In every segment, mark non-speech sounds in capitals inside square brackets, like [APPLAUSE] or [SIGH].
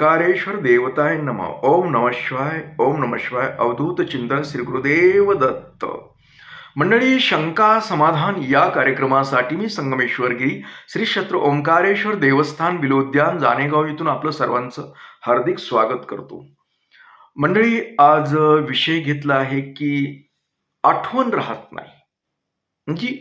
ओंकारेश्वर देवताय नम। ओम नम शिवाय ओम नम शिवाय अवधूत चिंतन श्री गुरुदेव दत्त। मंडळी शंका समाधान या कार्यक्रमासाठी मी संगमेश्वर गिरी श्री शत्र ओंकारेश्वर देवस्थान विलोद्यान जानेगाव इथून आपलं सर्वांचं हार्दिक स्वागत करतो। मंडळी आज विषय घेतला आहे की आठवण राहत नाही. म्हणजे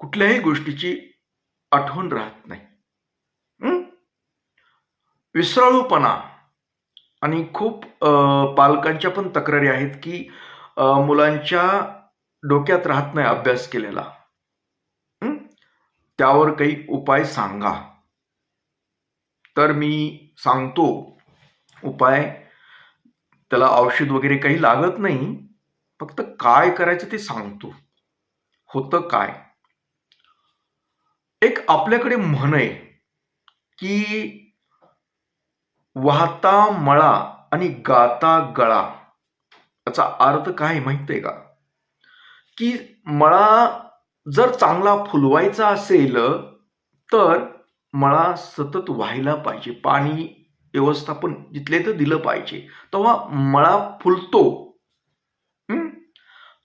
कुठल्याही गोष्टीची आठवण राहत नाही. विसराळूपणा. आणि खूप पालकांच्या पण तक्रारी आहेत की मुलांच्या डोक्यात राहत नाही अभ्यास केलेला. त्यावर काही उपाय सांगा. तर मी सांगतो उपाय. त्याला औषध वगैरे काही लागत नाही फक्त काय करायचं ते सांगतो. होतं काय? एक आपल्याकडे म्हण आहे की वाहता मळा आणि गाता गळा. याचा अर्थ काय माहीत आहे का? की मळा जर चांगला फुलवायचा असेल तर मळा सतत व्हायला पाहिजे. पाणी व्यवस्थापन जिथले तर दिलं पाहिजे. तेव्हा मळा फुलतो.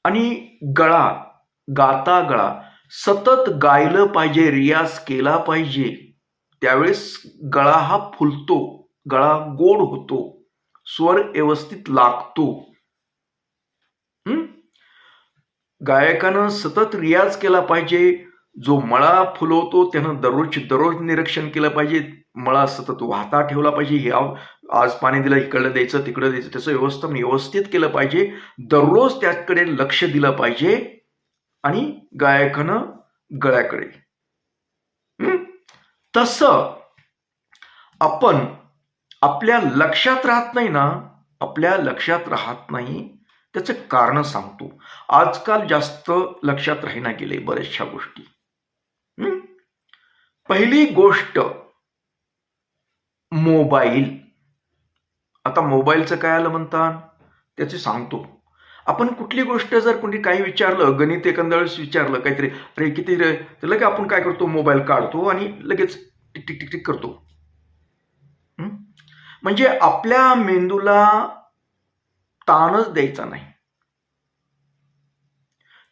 आणि गळा गाता गळा सतत गायलं पाहिजे रियाज केला पाहिजे. त्यावेळेस गळा हा फुलतो. गळा गोड होतो स्वर व्यवस्थित लागतो. गायकानं सतत रियाज केला पाहिजे. जो मळा फुलवतो त्यानं दररोज दररोज निरीक्षण केलं पाहिजे. मळा सतत वाहता ठेवला पाहिजे. हे आज पाणी दिलं इकडलं द्यायचं तिकडं द्यायचं त्याचं व्यवस्थापन व्यवस्थित केलं पाहिजे. दररोज त्याकडे लक्ष दिलं पाहिजे. आणि गायकानं गळ्याकडे. हं? तसं आपण आपल्या लक्षात राहत नाही ना आपल्या लक्षात राहत नाही त्याचं कारण सांगतो. आजकाल जास्त लक्षात राहिना गेले बऱ्याचशा गोष्टी. पहिली गोष्ट मोबाईल. आता मोबाईलचं काय आलं म्हणतात? त्याचे सांगतो. आपण कुठली गोष्ट जर कोणी काही विचारलं गणित एकंदरच विचारलं काहीतरी अरे किती रे? तर लगे आपण काय करतो? मोबाईल काढतो आणि लगेच टिक टिक टिक करतो. म्हणजे आपल्या मेंदूला ताणच द्यायचा नाही.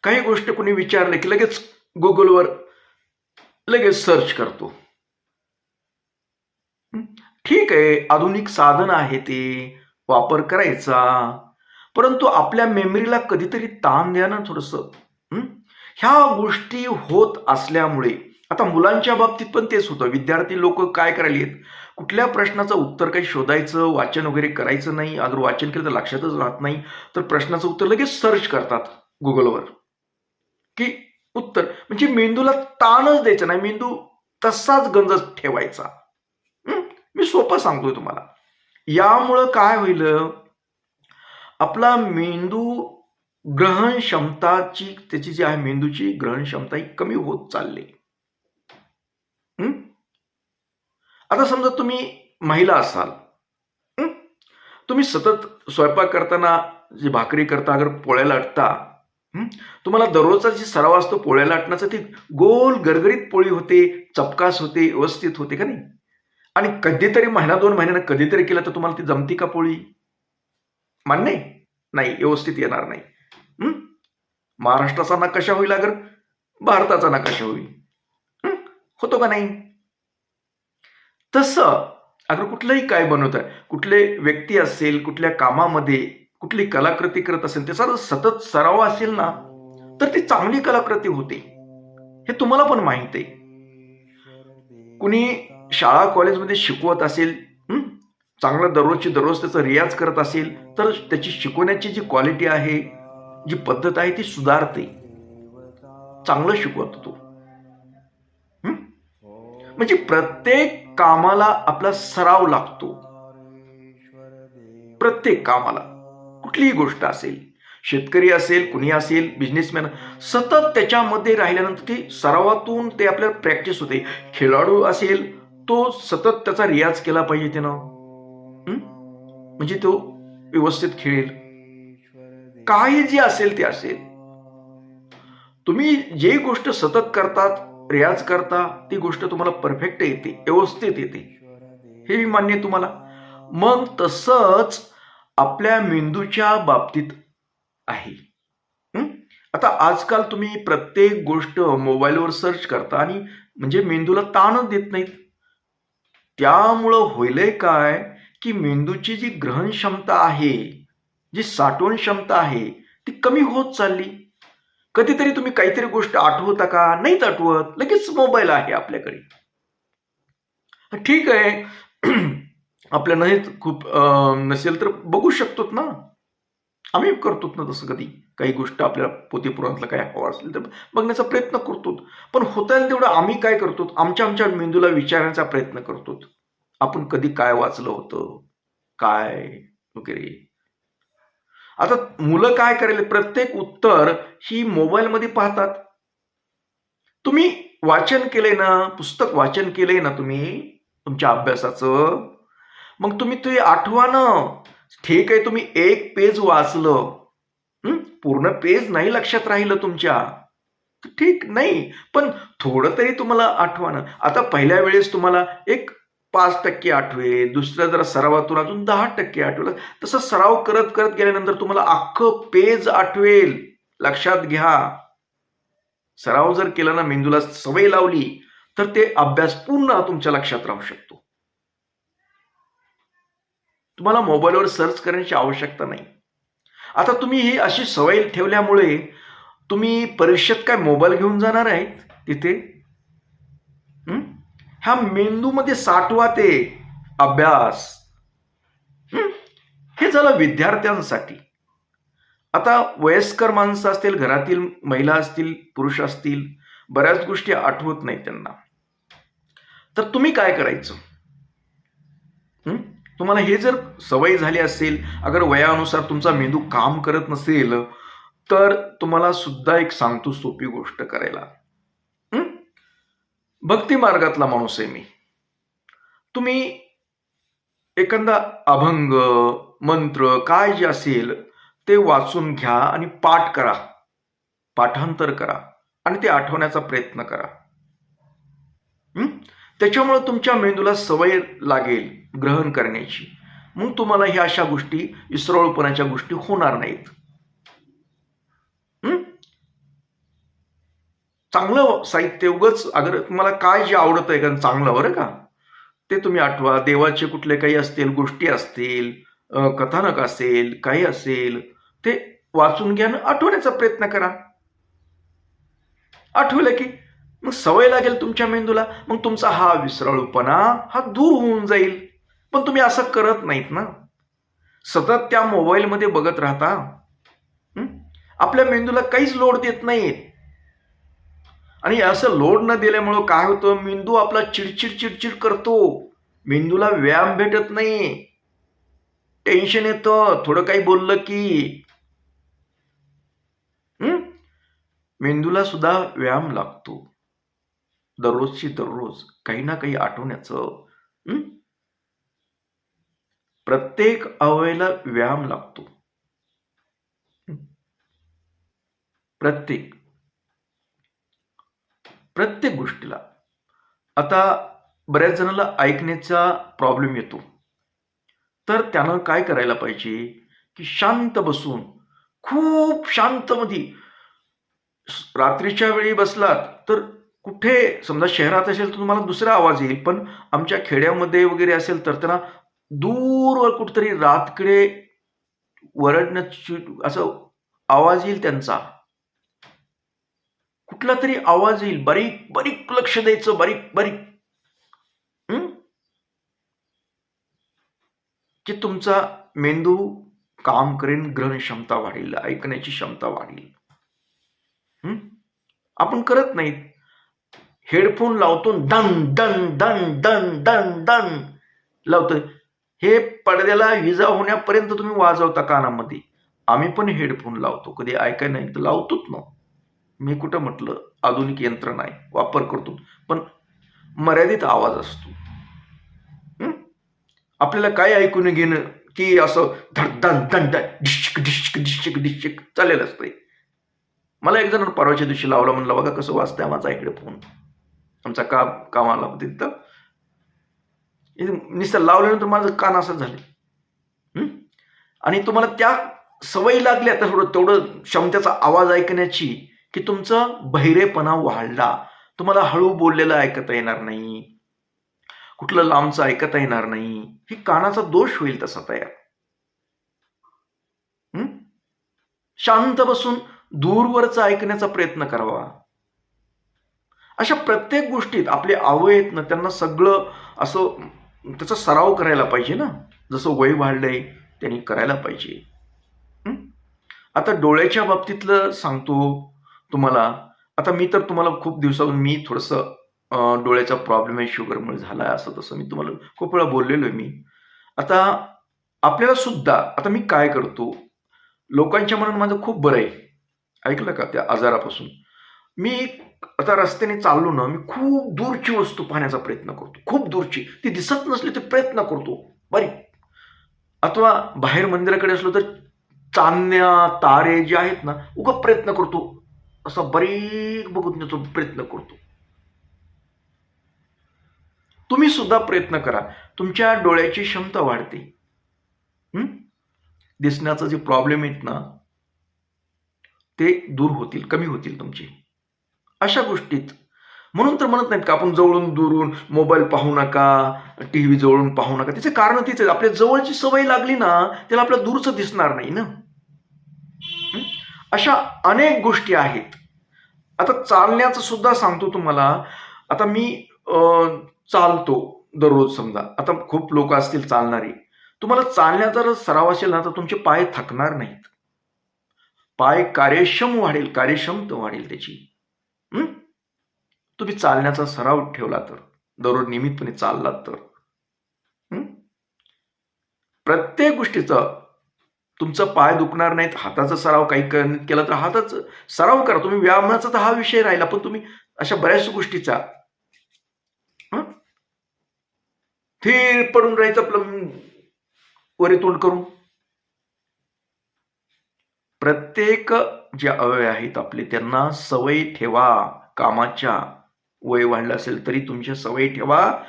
काही गोष्ट कोणी विचारले की लगेच गुगलवर लगेच सर्च करतो. ठीक आहे आधुनिक साधन आहे ते वापर करायचा. परंतु आपल्या मेमरीला कधीतरी ताण द्या ना थोडस. ह्या गोष्टी होत असल्यामुळे आता मुलांच्या बाबतीत पण तेच होतं. विद्यार्थी लोक काय करायला कुठल्या प्रश्नाचं उत्तर काही शोधायचं वाचन वगैरे करायचं नाही अगर वाचन केलं तर लक्षातच राहत नाही तर प्रश्नाचं उत्तर लगेच सर्च करतात गुगलवर की उत्तर म्हणजे मेंदूला ताणच द्यायचा नाही मेंदू तसाच गंज ठेवायचा. मी सोपं सांगतोय तुम्हाला. यामुळं काय होईल? आपला मेंदू ग्रहण क्षमताची त्याची जी आहे मेंदूची ग्रहण क्षमता ही कमी होत चालली हं? आता समजा तुम्ही महिला असाल तुम्ही सतत स्वयंपाक करताना जी भाकरी करता अगर पोळ्या लाटता तुम्हाला दररोजचा जी सराव असतो पोळ्या लाटण्याचा ती गोल गरगरीत पोळी होते चपकास होते व्यवस्थित होते का नाही? आणि कधीतरी महिना दोन महिन्यानं कधीतरी केलं तर तुम्हाला ती जमती का पोळी? मान्य नाही व्यवस्थित येणार नाही. महाराष्ट्राचा नकाशा होईल अगर भारताचा नकाशा होईल. होतो का नाही? तसं अगर कुठलंही काय बनवत आहे कुठले व्यक्ती असेल कुठल्या कामामध्ये कुठली कलाकृती करत असेल त्याचा जर सतत सराव असेल ना तर ती चांगली कलाकृती होते. हे तुम्हाला पण माहीत आहे. कुणी शाळा कॉलेजमध्ये शिकवत असेल हं? चांगलं दररोजची दररोज त्याचा रियाज करत असेल तर त्याची शिकवण्याची जी क्वालिटी आहे जी पद्धत आहे ती सुधारते. चांगलं शिकवत तो. म्हणजे प्रत्येक कामाला आपला सराव लागतो. प्रत्येक कामाला. कुठलीही गोष्ट असेल शेतकरी असेल कुणी असेल बिझनेसमॅन सतत त्याच्यामध्ये राहिल्यानंतर ते सरावातून ते आपल्याला प्रॅक्टिस होते. खेळाडू असेल तो सतत त्याचा रियाज केला पाहिजे त्यानं. म्हणजे तो व्यवस्थित खेळेल. काही जे असेल ते असेल. तुम्ही जे गोष्ट सतत करतात रियाज करता ती गोष्ट तुम्हाला परफेक्ट येते व्यवस्थित येते. हे मी मान्य आहे तुम्हाला. मग तसंच आपल्या मेंदूच्या बाबतीत आहे. आता आजकाल तुम्ही प्रत्येक गोष्ट मोबाईलवर सर्च करता आणि म्हणजे मेंदूला ताणच देत नाहीत. त्यामुळं होईलय काय की मेंदूची जी ग्रहण क्षमता आहे जी साठवण क्षमता आहे ती कमी होत चालली. कधीतरी तुम्ही काहीतरी गोष्ट आठवता का? नाहीच आठवत. लगेच मोबाईल आहे आपल्याकडे. ठीक आहे. [CLEARS THROAT] आपल्या नाही खूप नसेल तर बघू शकतो ना. आम्ही करतो ना तसं कधी. काही गोष्ट आपल्याला पोतेपुराणातलं काय हवा असेल तर बघण्याचा प्रयत्न करतो पण होता येईल तेवढं आम्ही काय करतो आमच्या आमच्या मेंदूला विचारण्याचा प्रयत्न करतो आपण कधी काय वाचलं होतं? काय? वगैरे. आता मुलं काय करेल? प्रत्येक उत्तर ही मोबाईलमध्ये पाहतात. तुम्ही वाचन केलंय ना पुस्तक वाचन केलंय ना तुम्ही तुमच्या अभ्यासाचं मग तुम्ही ते आठवा ना ठीक आहे तुम्ही एक पेज वाचलं. पूर्ण पेज नाही लक्षात राहिलं तुमच्या. ठीक नाही. पण थोडं तरी तुम्हाला आठवण आता पहिल्या वेळेस तुम्हाला एक पाच टक्के आठवेल दुसऱ्या जरा सरावातून अजून दहा टक्के आठवेल. तसं सराव करत करत गेल्यानंतर तुम्हाला अख्खं पेज आठवेल. लक्षात घ्या. सराव जर केला ना मेंदूला सवय लावली तर ते अभ्यास पूर्ण तुमच्या लक्षात राहू शकतो. तुम्हाला मोबाईलवर सर्च करण्याची आवश्यकता नाही. आता तुम्ही ही अशी सवय ठेवल्यामुळे तुम्ही परीक्षेत काय मोबाईल घेऊन जाणार आहेत तिथे? ह्या मेंदूमध्ये साठवा ते अभ्यास. हे? झालं विद्यार्थ्यांसाठी. आता वयस्कर माणसं असतील घरातील महिला असतील पुरुष असतील बऱ्याच गोष्टी आठवत नाही त्यांना. तर तुम्ही काय करायचं? तुम्हाला हे जर सवय झाली असेल अगर वयानुसार तुमचा मेंदू काम करत नसेल तर तुम्हाला सुद्धा एक सांगतो सोपी गोष्ट करायला. भक्ती मार्गातला माणूस आहे मी. तुम्ही एखादा अभंग मंत्र काय जे असेल ते वाचून घ्या आणि पाठ करा. पाठांतर करा आणि ते आठवण्याचा प्रयत्न करा. त्याच्यामुळे तुमच्या मेंदूला सवय लागेल ग्रहण करण्याची. मग तुम्हाला ह्या अशा गोष्टी इसरोळपणाच्या गोष्टी होणार नाहीत. चांगलं साहित्य उगच अगर तुम्हाला काय जे आवडत आहे कारण चांगलं बरं का? ते तुम्ही आठवा. देवाचे कुठले काही असतील गोष्टी असतील कथानक असेल काही असेल ते वाचून घ्या आणि आठवण्याचा प्रयत्न करा. आठवलं की मग सवय लागेल तुमच्या मेंदूला. मग तुमचा हा विसराळूपणा हा दूर होऊन जाईल. पण तुम्ही असं करत नाहीत ना. सतत त्या मोबाईलमध्ये बघत राहता. आपल्या मेंदूला काहीच लोड देत नाहीत. आणि असं लोड न दिल्यामुळं काय होतं? मेंदू आपला चिडचिड चिडचिड करतो. मेंदूला व्यायाम भेटत नाही. टेन्शन येतं. थोडं काही बोललं की. मेंदूला सुद्धा व्यायाम लागतो. दररोजची दररोज. काही ना काही आठवण्याचं. प्रत्येक अवयला व्यायाम लागतो. प्रत्येक. प्रत्येक गोष्टीला. आता बऱ्याच जणांना ऐकण्याचा प्रॉब्लेम येतो. तर त्यानं काय करायला पाहिजे? की शांत बसून खूप शांतमध्ये. रात्रीच्या वेळी बसलात तर कुठे समजा शहरात असेल तर तुम्हाला दुसरा आवाज येईल पण आमच्या खेड्यामध्ये वगैरे असेल तर त्यांना दूरवर कुठेतरी रातकडे वरडण्याची असं आवाज येईल त्यांचा. कुठला तरी आवाज येईल बारीक बारीक लक्ष द्यायचं बारीक बारीक. की तुमचा मेंदू काम करेन ग्रहण क्षमता वाढेल ऐकण्याची क्षमता वाढेल. आपण करत नाहीत. हेडफोन लावतो done done done done done done. लावतो हे पडद्याला विजा होण्यापर्यंत तुम्ही वाजवता कानामध्ये. आम्ही पण हेडफोन लावतो. कधी ऐकाय नाही तर लावतोच ना मी कुठं म्हटलं? आधुनिक यंत्रणा आहे वापर करतो. पण मर्यादित आवाज असतो. आपल्याला काय ऐकून घेणं की असं धडधन दंड डिश्क डिश्क डिश्क डिश्क चालेल असतंय? मला एक जण परवाच्या दिवशी लावला म्हणलं बघा कसं वाचतंय माझा इकडे फोन. आमचा काम कामाला होते तिथं. नुसतं लावल्यानंतर माझं कान असं झालं. आणि तुम्हाला त्या सवयी लागल्या तर थोडं तेवढं क्षमतेचा आवाज ऐकण्याची की तुमचा बहिरेपणा वाढला. तुम्हाला हळू बोललेलं ऐकता येणार नाही. कुठलं लांबचं ऐकता येणार नाही. ही कानाचा दोष होईल तसा तयार. शांत बसून दूरवरचा ऐकण्याचा प्रयत्न करावा. अशा प्रत्येक गोष्टीत आपले आवय आहेत ना त्यांना सगळं असं त्याचा सराव करायला पाहिजे ना. जसं वय वाढलंय त्यांनी करायला पाहिजे. आता डोळ्याच्या बाबतीतलं सांगतो. तुम्हाला आता मी तर तुम्हाला खूप दिवसाहून मी थोडंसं डोळ्याचा प्रॉब्लेम आहे शुगरमुळे झाला आहे असं तसं मी तुम्हाला खूप वेळा बोललेलो आहे मी. आता आपल्याला सुद्धा आता मी काय करतो? लोकांच्या मनात माझं खूप बरं आहे. ऐकलं का त्या आजारापासून? मी आता रस्त्याने चाललो ना मी खूप दूरची वस्तू पाहण्याचा प्रयत्न करतो. खूप दूरची. ती दिसत नसली तर प्रयत्न करतो. बरी. अथवा बाहेर मंदिराकडे असलो तर चांदण्या तारे जे आहेत ना उगा प्रयत्न करतो. असा बारीक बघण्याचा प्रयत्न करतो. तुम्ही सुद्धा प्रयत्न करा. तुमच्या डोळ्याची क्षमता वाढते. दिसण्याचा जे प्रॉब्लेम आहेत ना ते दूर होतील कमी होतील तुमचे. अशा गोष्टीत. म्हणून तर म्हणत नाहीत का आपण जवळून दुरून मोबाईल पाहू नका टी व्ही जवळून पाहू नका. त्याचे कारण तेच आहे. आपल्या जवळची सवय लागली ना त्याला आपल्या दूरचं दिसणार नाही ना. अशा अनेक गोष्टी आहेत. आता चालण्याचं सुद्धा सांगतो तुम्हाला. आता मी चालतो दररोज समजा. आता खूप लोक असतील चालणारी. तुम्हाला चालण्याचा जर सराव असेल ना तर तुमचे पाय थकणार नाहीत. पाय कार्यक्षम वाढेल कार्यक्षमता वाढेल त्याची. तुम्ही चालण्याचा सराव ठेवला तर दररोज नियमितपणे चाललात तर. प्रत्येक गोष्टीचा तुमचं पाय दुखणार नाहीत हाताचा सराव काही केला तर हाताच सराव करा. तुम्ही व्यायामाचा तर हा विषय राहिला पण तुम्ही अशा बऱ्याच गोष्टीचा हं? थेर पडून राहायचं आपलं वरे तोंड करून. प्रत्येक जे अवयव आहेत आपले त्यांना सवय ठेवा. कामाच्या वय वाढलं असेल तरी तुमच्या सवयी ठेवा.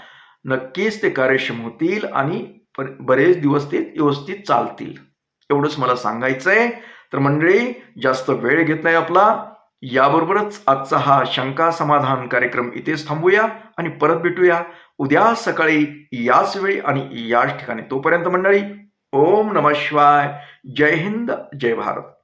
नक्कीच ते कार्यक्षम होतील आणि पर- बरेच दिवस ते व्यवस्थित चालतील. एवढंच मला सांगायचंय. तर मंडळी जास्त वेळ घेत नाही आपला. याबरोबरच आजचा हा शंका समाधान कार्यक्रम इथेच थांबूया आणि परत भेटूया उद्या सकाळी याच वेळी आणि याच ठिकाणी. तोपर्यंत मंडळी ओम नमः शिवाय. जय हिंद जय भारत.